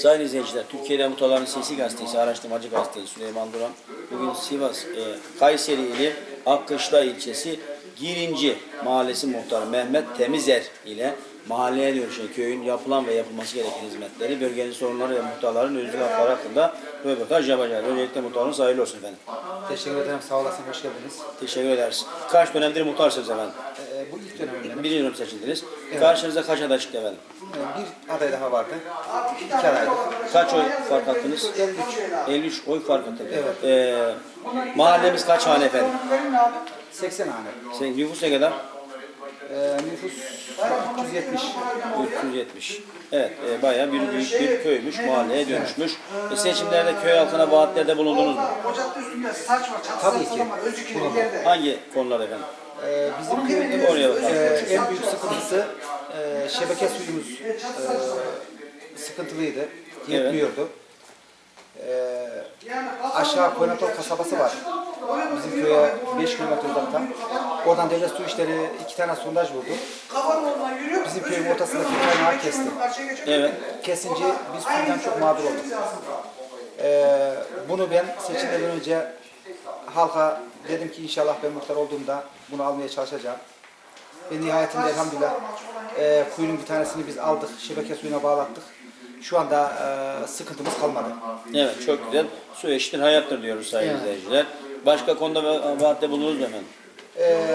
Sayın izleyiciler, Türkiye'de Mutaların Sesi Gazetesi, araştırmacı gazetesi Süleyman Duran. Bugün Sivas, e, Kayseri ili Akkışla ilçesi Girinci Mahallesi Muhtarı Mehmet Temizer ile mahalleye dönüşen köyün yapılan ve yapılması gereken hizmetleri, bölgenin sorunları ve muhtarların özgür hakları hakkında röportaj yapacağız. Öncelikle muhtarınız hayırlı olsun efendim. Teşekkür ederim. Sağ olasın. Hoş geldiniz. Teşekkür ederiz. Kaç dönemdir muhtarsınız efendim? Bu ilk dönemim. Bir dönem seçildiniz. Karşınıza kaç aday çıktı efendim? Ee, bir aday daha vardı. İki adaydı. Kaç oy fark attınız? 53. 53 oy fark attınız. Evet. Ee, mahallemiz kaç hane efendim? 80 hane. Senin nüfus ne kadar? Ee, nüfus 370. 370. Evet, e, bayağı bir büyük bir köymüş, mahalleye dönüşmüş. E, seçimlerde köy halkına vaatlerde bulundunuz mu? Ocakta üstünde saç var, çatsız Tabii ki. Hangi konular efendim? Ee, bizim köyün en, e, en büyük sıkıntısı e, şebeke suyumuz e, sıkıntılıydı. Yetmiyordu. Ee, aşağı Koynatol kasabası var. Bizim köye 5 kilometre uzakta. Oradan devlet su işleri iki tane sondaj vurdu. Bizim köyün ortasındaki kaynağı kesti. Evet. kesince biz suydan çok mağdur olduk. Ee, bunu ben seçimden önce halka dedim ki inşallah ben muhtar olduğumda bunu almaya çalışacağım. Ve nihayetinde elhamdülillah e, kuyunun bir tanesini biz aldık, şebeke suyuna bağlattık. Şu anda e, sıkıntımız kalmadı. Evet, çok güzel. Su eşittir hayattır diyoruz sayın Evet. izleyiciler. Başka konuda va- vaatte bulundunuz mu efendim? Ee,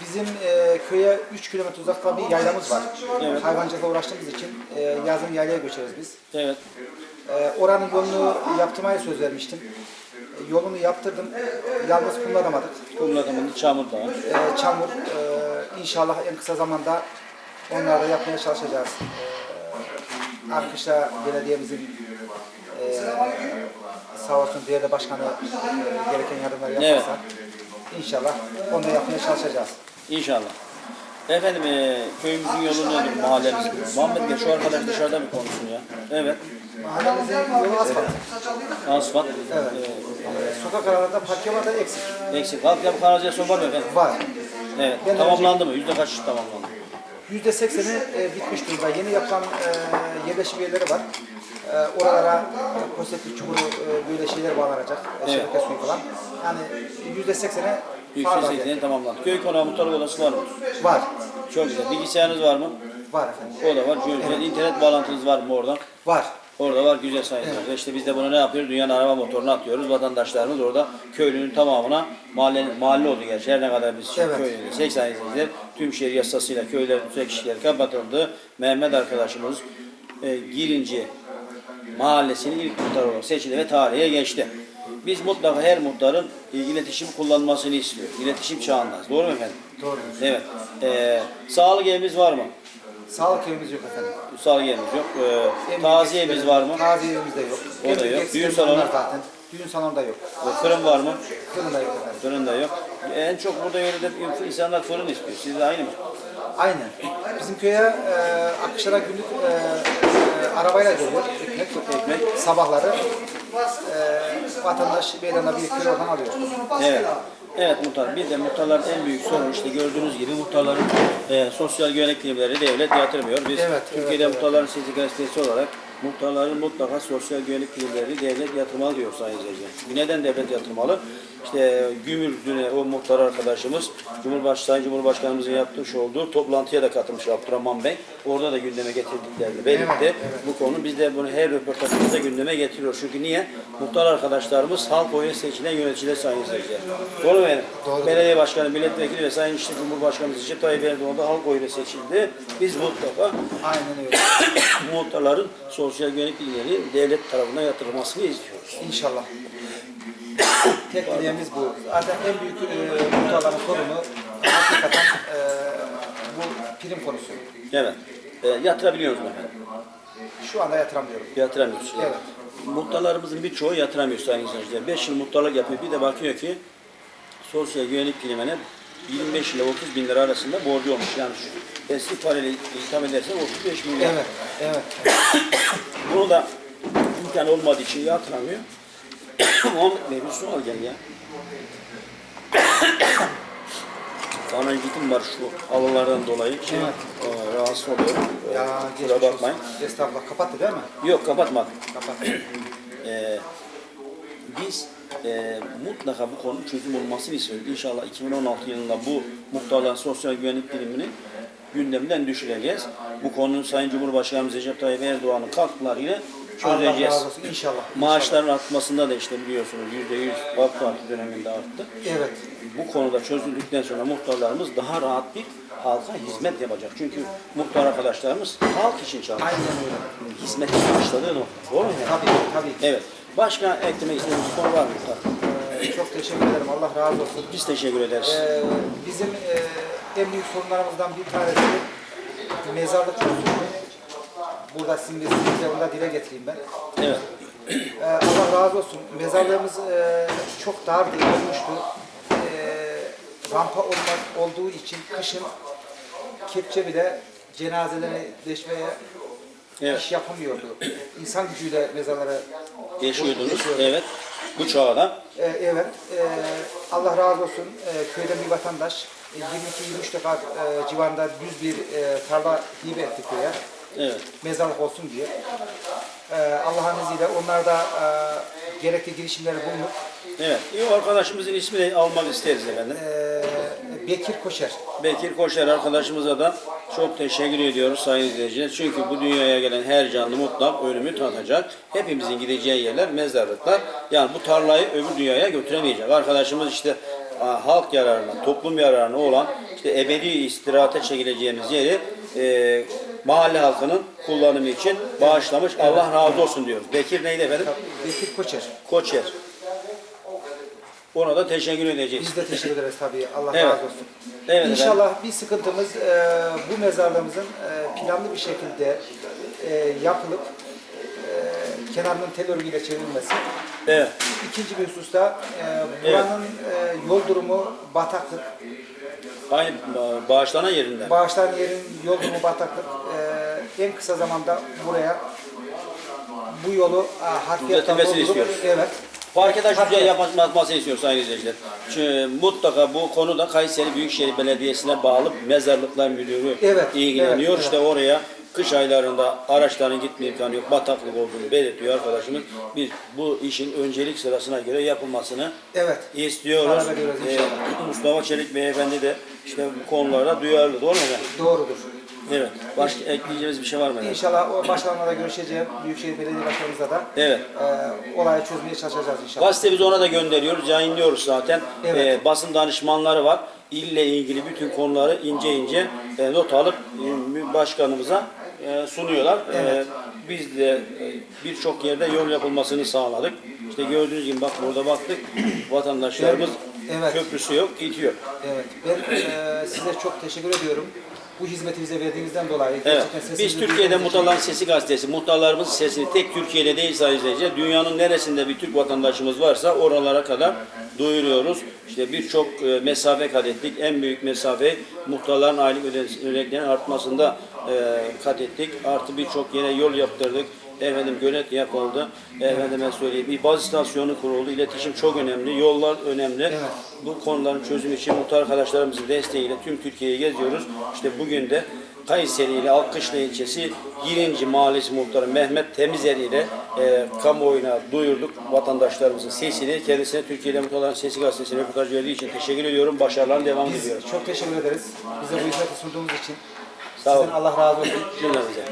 bizim e, köye 3 kilometre uzakta bir yaylamız var. Evet. Hayvancılıkla uğraştığımız için e, yazın yaylaya göçeriz biz. Evet. Ee, oranın yolunu yaptırmaya söz vermiştim. Yolunu yaptırdım. Yalnız kullanamadık. Kumlatamında çamur da var. Ee, çamur. ee, inşallah en kısa zamanda onları da yapmaya çalışacağız. Ee, Arkışla belediyemizin ee, sağ olsun değerli başkanı ee, gereken yardımları yaparsa inşallah onu da yapmaya çalışacağız. İnşallah. Efendim e, köyümüzün yolu nedir, mahallemizin? Muhammed Bey şu arkadaş dışarıda bir konuşsun ya. Evet. Mahallemizin yolu asfalt. Asfalt. Evet. Ee, sokak aralarında parke var da eksik. Eksik. Halk yapı kanalizasyon var mı efendim? Var. Evet. Ben Tamamlandı mı? Yüzde kaç tamamlandı? Yüzde sekseni e, bitmiş durumda. Yeni yapılan e, yerleşim yerleri var. E, oralara e, postetik çukuru e, böyle şeyler bağlanacak. E, Evet. Şebeke suyu falan. Yani yüzde Yüzde var, sekseni tamamlandı. Köy konağı muhtarlık odası var mı? var. Çok güzel. Bilgisayarınız var mı? Var efendim. O da var. Çok güzel. İnternet bağlantınız var mı oradan? Var. Orada var güzel sayılar. İşte biz de bunu ne yapıyoruz? Dünyanın araba motorunu atıyoruz. Vatandaşlarımız orada köylünün tamamına mahalle, mahalle oldu gerçi. Her ne kadar biz Evet. köylüyüz. 80 izleyiciler tüm şehir yasasıyla köylerin tüm kişiler kapatıldı. Mehmet arkadaşımız e, Girinci mahallesinin ilk muhtarı olarak seçildi ve tarihe geçti. Biz mutlaka her muhtarın iletişim kullanmasını istiyor. İletişim çağındayız. Doğru mu efendim? Doğru. Evet. E, sağlık evimiz var mı? Sağlık evimiz yok efendim. Sağlık evimiz yok. E, En taziye büyük evimiz var mı? Taziye evimiz de yok. O da yok. Düğün salonu? zaten. Düğün salonu da yok. Fırın var mı? Fırın da yok efendim. Fırın da yok. En çok burada yörede insanlar fırın istiyor. Siz de aynı mı? Aynen. Bizim köye e, akışlara günlük e, e, arabayla geliyor ekmek. Ekmek. Sabahları e, vatandaş meydana biriktiriyor oradan alıyor. Evet. Evet muhtar. Bir de muhtarların en büyük sorunu işte gördüğünüz gibi muhtarların e, sosyal güvenlik primleri devlet yatırmıyor. Biz Evet, Türkiye'de evet, evet. muhtarların sesi gazetesi olarak muhtarların mutlaka sosyal güvenlik primleri devlet yatırmalı diyor sayın. Çünkü neden devlet yatırmalı? İşte Gümrük'üne o muhtar arkadaşımız Cumhurbaş Sayın Cumhurbaşkanımızın yapmış olduğu toplantıya da katılmış Abdurrahman Bey. Orada da gündeme getirdiklerini belirtti. Bu konu biz de bunu her röportajımızda gündeme getiriyoruz. Çünkü niye? Muhtar arkadaşlarımız halk oyu seçilen yöneticiler sayın izleyiciler. Doğru mu efendim? Doğru. Belediye Başkanı, Milletvekili ve Sayın işte Cumhurbaşkanımız Recep Tayyip Erdoğan da halk oyuyla seçildi. Biz mutlaka Aynen öyle. muhtarların sosyal güvenlik bilgileri devlet tarafından yatırılmasını istiyoruz. İnşallah. Tek dileğimiz bu. Zaten en büyük e, muhtarların sorunu hakikaten e, bu prim konusu. Evet. E, yatırabiliyoruz mu efendim? Şu anda yatıramıyorum. Yatıramıyoruz. Evet. Muhtarlarımızın birçoğu yatıramıyor sayın izleyiciler. 5 yıl muhtarlık yapıyor. Bir de bakıyor ki sosyal güvenlik primine 25 ile 30 bin lira arasında borcu olmuş. Yani şu eski parayla itham edersen 35 milyon. Evet, evet. Bunu da imkan olmadığı için yatıramıyor. Muhammed Bey su al gel ya. Faranjitim var şu halılardan dolayı. Şey, Evet. e, rahatsız oluyorum. Ya Kusura bakmayın. Estağfurullah. Kapattı değil mi? Yok kapatmadım. Kapattı. Ee, biz e, mutlaka bu konu çözüm olmasını istiyoruz. İnşallah 2016 yılında bu muhtarların sosyal güvenlik birimini gündemden düşüreceğiz. Bu konunun Sayın Cumhurbaşkanımız Recep Tayyip Erdoğan'ın katkılarıyla Allah çözeceğiz. razı olsun. İnşallah. Maaşların artmasında da işte biliyorsunuz %100 AK Parti döneminde arttı. Evet. Bu konuda çözüldükten sonra muhtarlarımız daha rahat bir halka hizmet yapacak. Çünkü muhtar arkadaşlarımız halk için çalışıyor. Aynen öyle. Hizmet başladığı nokta. Doğru mu? yani? Tabii tabii. Evet. Başka eklemek istediğiniz konu var mı? Ee, çok teşekkür ederim. Allah razı olsun. Biz teşekkür ederiz. Ee, bizim e, en büyük sorunlarımızdan bir tanesi mezarlık çözümü. Burada sizin burada dile getireyim ben. Evet. Ee, Allah razı olsun. Mezarlığımız e, çok dar değil olmuştu. Ee, rampa olmaz olduğu için kışın kepçe bile cenazeleri deşmeye Evet. iş yapamıyordu. İnsan gücüyle mezarlara Yaşıyordunuz. Yaşıyordu. Evet. Bu çağda. Ee, evet, Allah razı olsun köyden bir vatandaş e, 22-23 defa e, civarında düz bir e, tarla hibe etti köye. Evet. Mezarlık olsun diye. Ee, Allah'ın izniyle onlar da e, gerekli girişimleri bulunup Evet. İyi arkadaşımızın ismini almak isteriz efendim. e, Bekir Koşer. Bekir Koşer arkadaşımıza da çok teşekkür ediyoruz sayın izleyiciler. Çünkü bu dünyaya gelen her canlı mutlak ölümü tatacak. Hepimizin gideceği yerler mezarlıklar. Yani bu tarlayı öbür dünyaya götüremeyecek. Arkadaşımız işte halk yararına, toplum yararına olan işte ebedi istirahate çekileceğimiz yeri e, mahalle halkının kullanımı için bağışlamış. Allah razı olsun diyoruz. Bekir neydi efendim? Bekir Koçer. Koçer. Ona da teşekkür edeceğiz. Biz de teşekkür ederiz tabii. Allah Evet. razı olsun. Evet efendim. İnşallah bir sıkıntımız e, bu mezarlığımızın e, planlı bir şekilde e, yapılıp e, kenarının tel örgüyle çevrilmesi. Evet. İkinci bir hususta e, buranın e, yol durumu bataklık. Aynı ba- bağışlanan yerinde. Bağışlanan yerin yol durumu bataklık. E, en kısa zamanda buraya bu yolu e, harfiyetten Düzeltilmesini doldurup- istiyoruz. Evet. Park etaş Harfiyat- düzey yapılmasını istiyoruz sayın izleyiciler. Çünkü mutlaka bu konuda Kayseri Büyükşehir Belediyesi'ne bağlı Mezarlıklar Müdürü Evet, ilgileniyor. evet, İşte oraya kış aylarında araçların gitme imkanı yok, bataklık olduğunu belirtiyor arkadaşımız. Biz bu işin öncelik sırasına göre yapılmasını Evet. istiyoruz. Ee. Mustafa Çelik Beyefendi de işte bu konularda duyarlı. Doğru mu efendim? Doğrudur. Evet. Başka ekleyeceğimiz bir şey var mı efendim? İnşallah o başkanlarla görüşeceğim. Büyükşehir Belediye Başkanımızla da Evet. e, olayı çözmeye çalışacağız inşallah. Gazetemizi ona da gönderiyoruz, yayınlıyoruz zaten. Evet. Ee, basın danışmanları var. İlle ilgili bütün konuları ince ince e, not alıp e, başkanımıza e, sunuyorlar. E, Evet. biz de e, birçok yerde yol yapılmasını sağladık. İşte gördüğünüz gibi bak burada baktık. Vatandaşlarımız Evet. köprüsü yok, gidiyor. Evet. Ben e, size çok teşekkür ediyorum. Bu hizmeti bize verdiğinizden dolayı. Evet. Gerçekten sesinizi Biz Türkiye'de için- Muhtarların Sesi gazetesi, muhtarlarımızın sesini tek Türkiye'de değil sayın izleyiciler, dünyanın neresinde bir Türk vatandaşımız varsa oralara kadar duyuruyoruz. İşte birçok e, mesafe kat ettik. En büyük mesafe muhtarların aylık öde- ödeneklerinin artmasında e, kat ettik. Artı birçok yere yol yaptırdık. Efendim gölet yapıldı. Efendime söyleyeyim. Bir baz istasyonu kuruldu. İletişim çok önemli. Yollar önemli. Evet. Bu konuların çözümü için muhtar arkadaşlarımızın desteğiyle tüm Türkiye'yi geziyoruz. İşte bugün de Kayseri ile Alkışla ilçesi 20. Mahallesi Muhtarı Mehmet Temizer ile e, kamuoyuna duyurduk vatandaşlarımızın sesini. Kendisine Türkiye'de Muhtarların Sesi Gazetesi'ne röportaj verdiği için teşekkür ediyorum. Başarılarına devam Biz diliyorum. çok teşekkür ederiz. Bize bu hizmeti sunduğunuz için. Sağ olun. Sizden Allah razı olsun. Cümlemize.